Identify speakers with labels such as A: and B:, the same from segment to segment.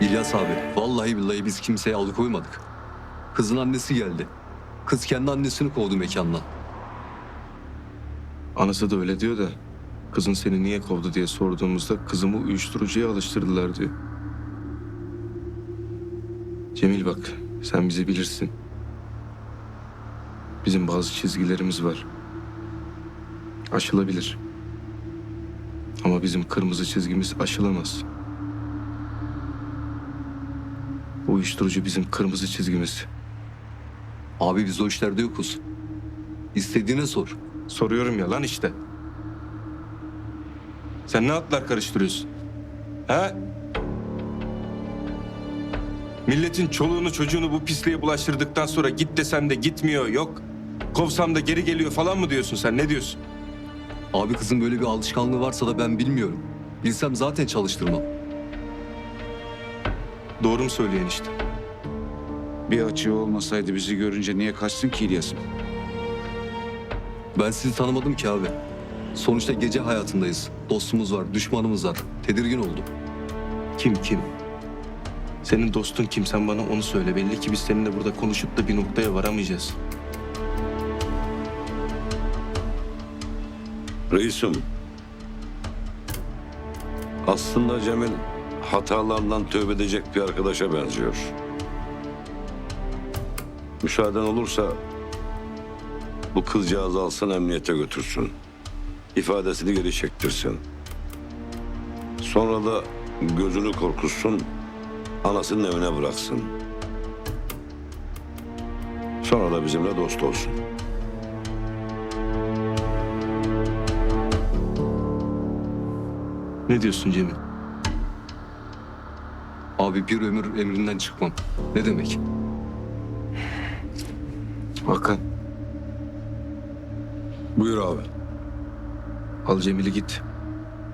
A: İlyas abi, vallahi billahi biz kimseye alıkoymadık. Kızın annesi geldi. Kız kendi annesini kovdu mekandan.
B: Anası da öyle diyor da kızın seni niye kovdu diye sorduğumuzda kızımı uyuşturucuya alıştırdılar diyor. Cemil bak sen bizi bilirsin. Bizim bazı çizgilerimiz var. Aşılabilir. Ama bizim kırmızı çizgimiz aşılamaz. Uyuşturucu bizim kırmızı çizgimiz.
A: Abi biz o işlerde yokuz. İstediğine sor.
B: Soruyorum ya lan işte. Sen ne atlar karıştırıyorsun? Ha? Milletin çoluğunu çocuğunu bu pisliğe bulaştırdıktan sonra git desem de gitmiyor yok. Kovsam da geri geliyor falan mı diyorsun sen ne diyorsun?
A: Abi kızın böyle bir alışkanlığı varsa da ben bilmiyorum. Bilsem zaten çalıştırmam.
B: Doğru mu söyleyen işte?
C: Bir açığı olmasaydı bizi görünce niye kaçtın ki İlyas'ım?
A: Ben sizi tanımadım ki abi. Sonuçta gece hayatındayız. Dostumuz var, düşmanımız var. Tedirgin oldum.
B: Kim kim? Senin dostun kim sen bana onu söyle. Belli ki biz seninle burada konuşup da bir noktaya varamayacağız.
D: Reisim. Aslında Cemil hatalarından tövbe edecek bir arkadaşa benziyor. Müsaaden olursa bu kızcağızı alsın emniyete götürsün. İfadesini geri çektirsin. Sonra da gözünü korkutsun, anasının evine bıraksın. Sonra da bizimle dost olsun.
B: Ne diyorsun Cemil?
A: Abi bir ömür emrinden çıkmam. Ne demek?
B: Hakan
D: Buyur abi.
B: al Cemil'i git.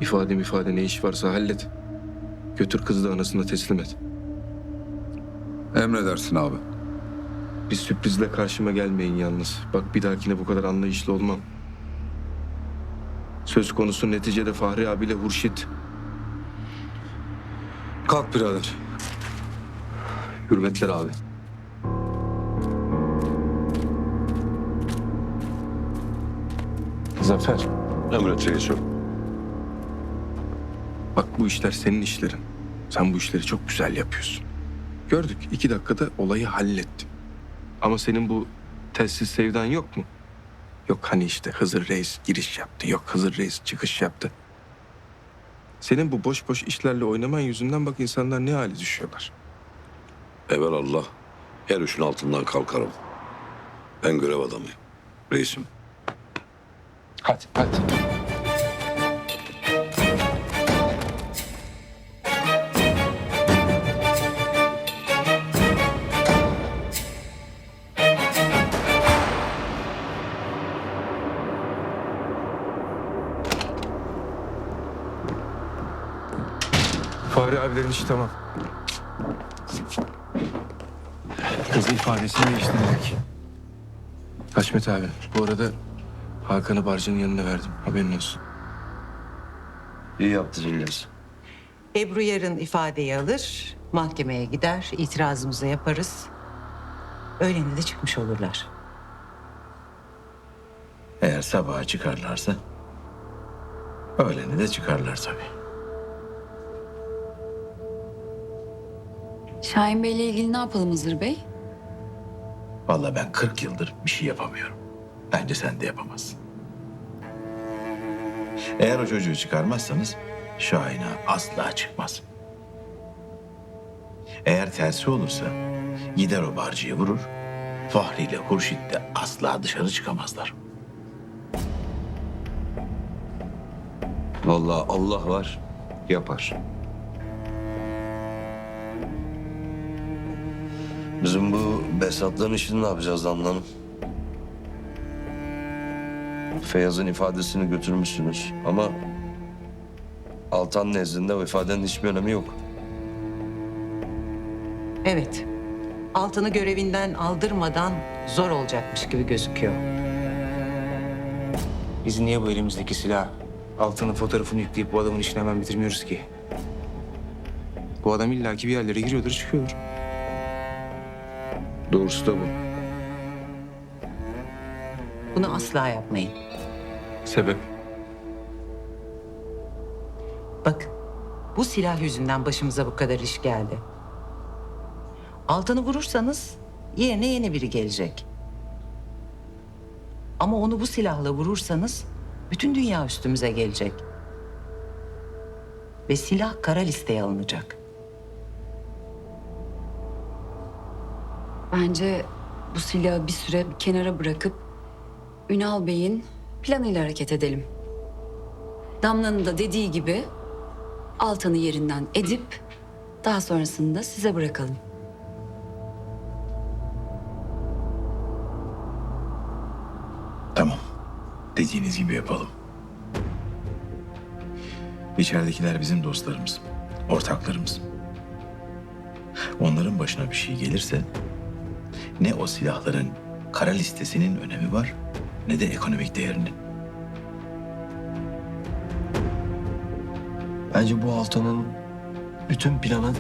B: İfade ifade ne iş varsa hallet. Götür kızı da anasına teslim et.
E: Emredersin abi.
B: Bir sürprizle karşıma gelmeyin yalnız. Bak bir dahakine bu kadar anlayışlı olmam. Söz konusu neticede Fahri abiyle Hurşit.
E: Kalk birader.
A: Hürmetler abi.
B: Zafer.
D: Emret reisim.
B: Bak bu işler senin işlerin. Sen bu işleri çok güzel yapıyorsun. Gördük iki dakikada olayı hallettin. Ama senin bu telsiz sevdan yok mu? Yok hani işte Hızır Reis giriş yaptı. Yok Hızır Reis çıkış yaptı. Senin bu boş boş işlerle oynaman yüzünden bak insanlar ne hale düşüyorlar.
D: Evelallah her üçün altından kalkarım. Ben görev adamıyım. Reisim.
B: Hadi hadi. Fahri abilerin işi tamam. Kızı ifadesini değiştirdik. Haşmet abi, bu arada Hakan'ı barcının yanına verdim. Haberin olsun.
F: İyi yaptın İlyas.
G: Ebru yarın ifadeyi alır, mahkemeye gider, itirazımızı yaparız. Öğlene de çıkmış olurlar.
F: Eğer sabaha çıkarlarsa öğleni de çıkarlar tabii.
H: Şahin Bey'le ilgili ne yapalım Hızır Bey?
F: Vallahi ben 40 yıldır bir şey yapamıyorum. Bence sen de yapamazsın. Eğer o çocuğu çıkarmazsanız Şahin'e asla çıkmaz. Eğer tersi olursa gider o barcıyı vurur. Fahri ile Hurşit de asla dışarı çıkamazlar.
I: Vallahi Allah var, yapar.
F: Bizim bu Besat'ların işini ne yapacağız Damla Hanım?
I: Feyyaz'ın ifadesini götürmüşsünüz ama Altan nezdinde o ifadenin hiçbir önemi yok.
G: Evet, altını görevinden aldırmadan zor olacakmış gibi gözüküyor.
J: Biz niye bu elimizdeki silah altının fotoğrafını yükleyip bu adamın işini hemen bitirmiyoruz ki?
B: Bu adam illaki bir yerlere giriyordur çıkıyordur.
C: Doğrusu da bu.
G: Bunu asla yapmayın.
B: Sebep?
G: Bakın, bu silah yüzünden başımıza bu kadar iş geldi. Altını vurursanız yerine yeni biri gelecek. Ama onu bu silahla vurursanız bütün dünya üstümüze gelecek. Ve silah kara listeye alınacak.
H: Bence bu silahı bir süre kenara bırakıp Ünal Bey'in planıyla hareket edelim. Damla'nın da dediği gibi Altan'ı yerinden edip daha sonrasında size bırakalım.
F: Tamam. Dediğiniz gibi yapalım. İçeridekiler bizim dostlarımız, ortaklarımız. Onların başına bir şey gelirse ne o silahların kara listesinin önemi var ne de ekonomik değerinin.
E: Bence bu Altan'ın bütün planı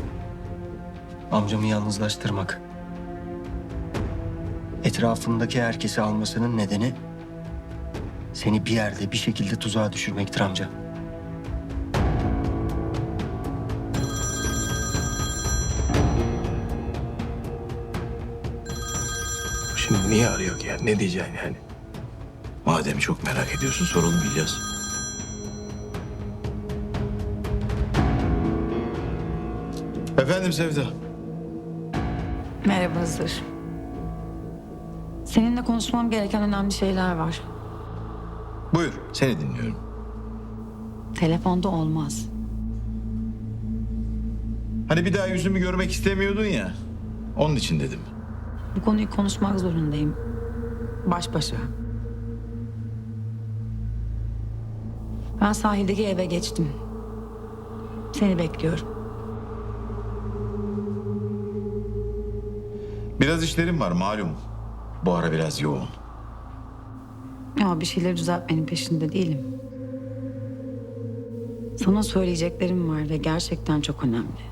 E: amcamı yalnızlaştırmak. Etrafındaki herkesi almasının nedeni seni bir yerde bir şekilde tuzağa düşürmektir amca.
B: Niye arıyor ki ya? Ne diyeceksin yani?
F: Madem çok merak ediyorsun soralım İlyas. Efendim Sevda.
J: Merhaba Hızır. Seninle konuşmam gereken önemli şeyler var.
F: Buyur seni dinliyorum.
J: Telefonda olmaz.
F: Hani bir daha yüzümü görmek istemiyordun ya. Onun için dedim.
J: Bu konuyu konuşmak zorundayım. Baş başa. Ben sahildeki eve geçtim. Seni bekliyorum.
F: Biraz işlerim var malum. Bu ara biraz yoğun.
J: Ya bir şeyleri düzeltmenin peşinde değilim. Sana söyleyeceklerim var ve gerçekten çok önemli.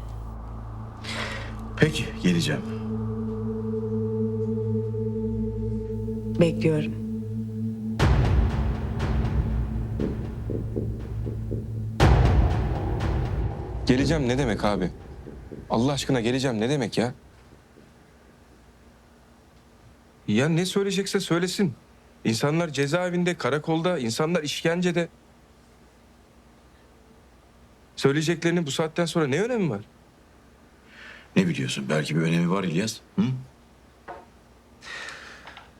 F: Peki geleceğim.
J: Bekliyorum.
B: Geleceğim ne demek abi? Allah aşkına geleceğim ne demek ya? Ya ne söyleyecekse söylesin. İnsanlar cezaevinde, karakolda, insanlar işkencede. Söyleyeceklerinin bu saatten sonra ne önemi var?
F: Ne biliyorsun belki bir önemi var İlyas. Hı?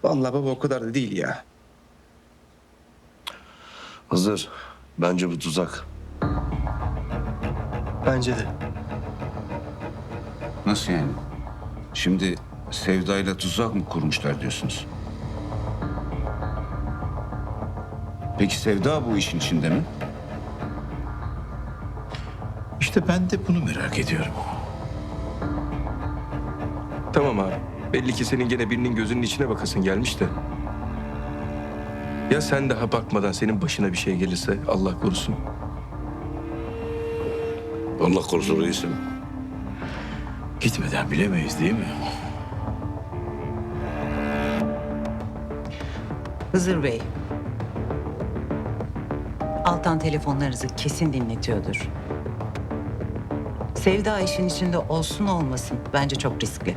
B: Vallahi baba o kadar da değil ya.
I: Hızır, bence bu tuzak.
E: Bence de.
C: Nasıl yani? Şimdi Sevda'yla tuzak mı kurmuşlar diyorsunuz? Peki Sevda bu işin içinde mi?
F: İşte ben de bunu merak ediyorum.
B: Tamam abi. Belli ki senin gene birinin gözünün içine bakasın gelmiş de. Ya sen daha bakmadan senin başına bir şey gelirse Allah korusun.
D: Allah korusun reisim.
F: Gitmeden bilemeyiz değil mi?
G: Hızır Bey. Altan telefonlarınızı kesin dinletiyordur. Sevda işin içinde olsun olmasın bence çok riskli.